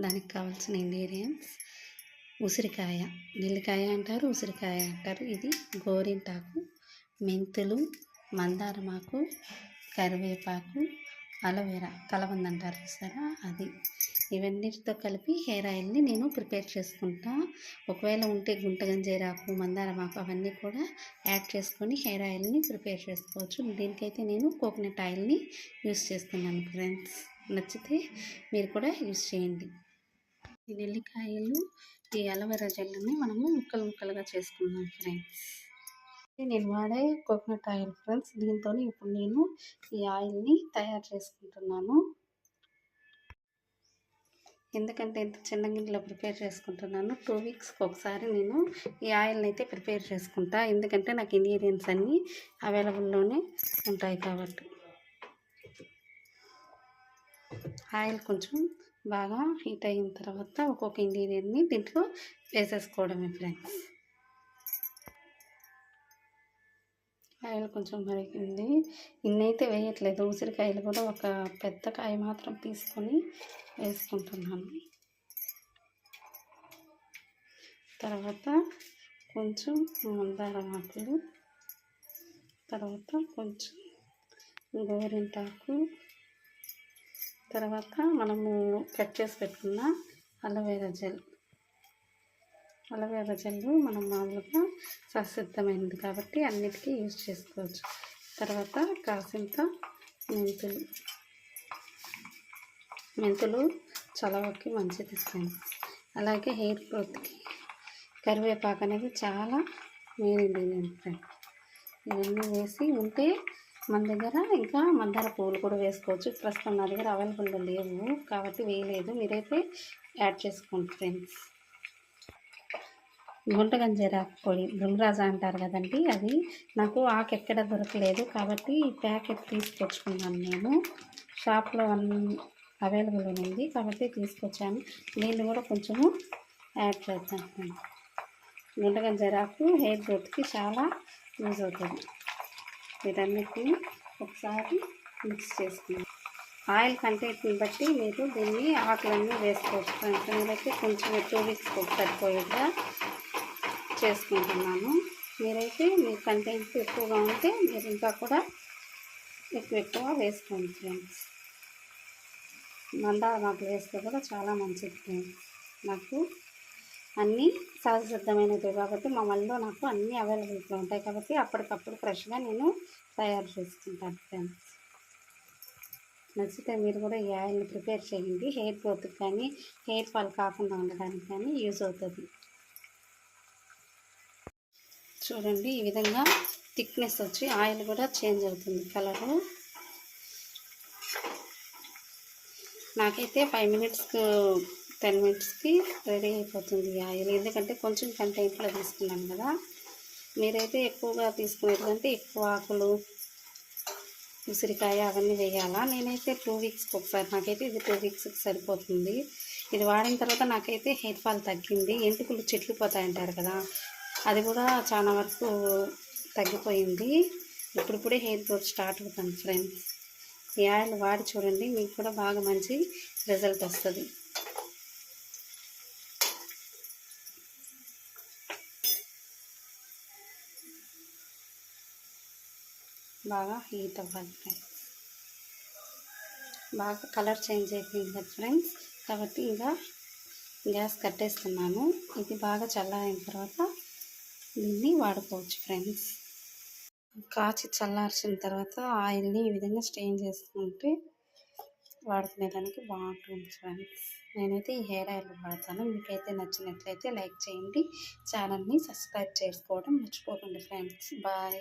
దానికి కావాల్సిన ఇంగ్రీడియంట్స్ ఉసిరికాయ నెల్లికాయ అంటారు ఉసిరికాయ అంటారు. ఇది గోరింటాకు మెంతులు మందారమాకు కరివేపాకు అలోవెరా కలబంద అంటారు చూసారా? అది. ఇవన్నిటితో కలిపి హెయిర్ ఆయిల్ని నేను ప్రిపేర్ చేసుకుంటా. ఒకవేళ ఉంటే గుంట గంజేరాకు మందారమాకు అవన్నీ కూడా యాడ్ చేసుకొని హెయిర్ ఆయిల్ని ప్రిపేర్ చేసుకోవచ్చు. దీనికైతే నేను కోకోనట్ ఆయిల్ని యూస్ చేస్తున్నాను ఫ్రెండ్స్. నచ్చితే మీరు కూడా యూస్ చేయండి. ఈ నెల్లికాయలు ఈ అలవెరా జెల్ని మనము ముక్కలు ముక్కలుగా చేసుకుందాం ఫ్రెండ్స్. నేను వాడే కోకోనట్ ఆయిల్ ఫ్రెండ్స్. దీంతో ఇప్పుడు నేను ఈ ఆయిల్ని తయారు చేసుకుంటున్నాను. ఎందుకంటే ఇంత చిన్న గిన్నెలో ప్రిపేర్ చేసుకుంటున్నాను. టూ వీక్స్కి ఒకసారి నేను ఈ ఆయిల్ని అయితే ప్రిపేర్ చేసుకుంటా. ఎందుకంటే నాకు ఇంగ్రీడియంట్స్ అన్నీ అవైలబుల్లోనే ఉంటాయి కాబట్టి. ఆయిల్ కొంచెం బాగా హీట్ అయిన తర్వాత ఒక్కొక్క ఇంగ్రీడియంట్ని దీంట్లో వేసేసుకోవడమే ఫ్రెండ్స్. కాయలు కొంచెం మరిగింది. ఇన్నైతే వేయట్లేదు. ఉసిరికాయలు కూడా ఒక పెద్ద కాయ మాత్రం తీసుకొని వేసుకుంటున్నాను. తర్వాత కొంచెం మందారం ఆకులు తర్వాత కొంచెం గోరింటాకు తర్వాత మనము కట్ చేసి పెట్టుకున్న అలోవెరా జెల్. అలోవేరా జెల్ మనం మామూలుగా ససిద్ధమైనది కాబట్టి అన్నిటికీ యూజ్ చేసుకోవచ్చు. తర్వాత కాసింత మెంతులు. మెంతులు చలవకి మంచిది ఇస్తాయి అలాగే హెయిర్ గ్రోత్కి. కరివేపాకు అనేది చాలా మెయిన్ ఇంగ్రీడియంట్ ఇవన్నీ వేసి ఉంటే మన దగ్గర ఇంకా మందార పువ్వులు కూడా వేసుకోవచ్చు. ప్రస్తుతం నా దగ్గర అవైలబుల్గా లేవు. కాబట్టి వేయలేదు. మీరైతే యాడ్ చేసుకోండి ఫ్రెండ్స్. గుంట గంజీరాకు పొడి బృంగరాజా అంటారు కదండి అది. నాకు ఆకు ఎక్కడ దొరకలేదు. కాబట్టి ఈ ప్యాకెట్ తీసుకొచ్చుకున్నాను నేను. షాప్లో వన్ అవైలబుల్ ఉంది. కాబట్టి తీసుకొచ్చాను. దీన్ని కూడా కొంచెము యాడ్ చేద్దాం. గుంటగంజీరాకు హెయిర్ గ్రోత్కి చాలా యూజ్ అవుతుంది. వీటన్నిటిని ఒకసారి మిక్స్ చేసుకుందాం. ఆయిల్ కంటెంట్ని బట్టి మీరు దీన్ని ఆకులన్నీ వేసుకోవచ్చు. ఫ్రెండ్స్ మీరైతే కొంచెం టూ వీక్స్కి ఒకసారి చేసుకుంటున్నాను. మీరైతే మీ కంటెంట్ ఎక్కువగా ఉంటే మీరు ఇంకా కూడా ఎక్కువ ఎక్కువ వేసుకోండి ఫ్రెండ్స్. మందార నాకు వేస్తే కూడా చాలా మంచిది. ఫ్రెండ్స్ నాకు అన్నీ సహజసిద్ధమైనవి కాబట్టి మా మళ్ళీ నాకు అన్నీ అవైలబుల్గా ఉంటాయి కాబట్టి అప్పటికప్పుడు ఫ్రెష్గా నేను తయారు చేసుకుంటాను ఫ్రెండ్స్. నచ్చితే మీరు కూడా ఈ ఆయిల్ని ప్రిపేర్ చేయండి. హెయిర్ గ్రోత్కి కానీ హెయిర్ ఫాల్ కాకుండా ఉండడానికి కానీ యూజ్ అవుతుంది. చూడండి ఈ విధంగా థిక్నెస్ వచ్చి ఆయిల్ కూడా చేంజ్ అవుతుంది కలరు. నాకైతే ఫైవ్ మినిట్స్కు టెన్ మినిట్స్కి రెడీ అయిపోతుంది ఈ ఆయిల్. ఎందుకంటే కొంచెం కంటెంట్లో తీసుకున్నాను కదా. మీరైతే ఎక్కువగా తీసుకునేటంటే ఎక్కువ ఆకులు ఉసిరికాయ అవన్నీ వేయాలా? నేనైతే టూ వీక్స్కి ఒకసారి నాకైతే ఇది టూ వీక్స్కి సరిపోతుంది. ఇది వాడిన తర్వాత నాకైతే హెయిర్ ఫాల్ తగ్గింది. ఎంటుకలు చెట్లు పోతాయంటారు కదా. అది కూడా చాలా వరకు తగ్గిపోయింది. ఇప్పుడిప్పుడే హెయిర్ గ్రోత్ స్టార్ట్ అవుతుంది ఫ్రెండ్స్. ఈ ఆయిల్ వాడి చూడండి మీకు కూడా బాగా మంచి రిజల్ట్ వస్తుంది. బాగా హీట్ అవ్వాలి ఫ్రెండ్స్ బాగా కలర్ చేంజ్ అయిపోయింది కదా ఫ్రెండ్స్. కాబట్టి ఇంకా గ్యాస్ కట్టేస్తున్నాను. ఇది బాగా చల్లారిన తర్వాత దీన్ని వాడుకోవచ్చు ఫ్రెండ్స్. కాచి చల్లార్చిన తర్వాత ఆయిల్ని ఈ విధంగా స్టెయిన్ చేసుకుంటే వాడుకునేదానికి బాగుంటుంది ఫ్రెండ్స్. నేనైతే ఈ హెయిర్ ఆయిల్ వాడతాను. మీకైతే నచ్చినట్లయితే లైక్ చేయండి. ఛానల్ని సబ్స్క్రైబ్ చేసుకోవడం మర్చిపోకండి ఫ్రెండ్స్. బాయ్.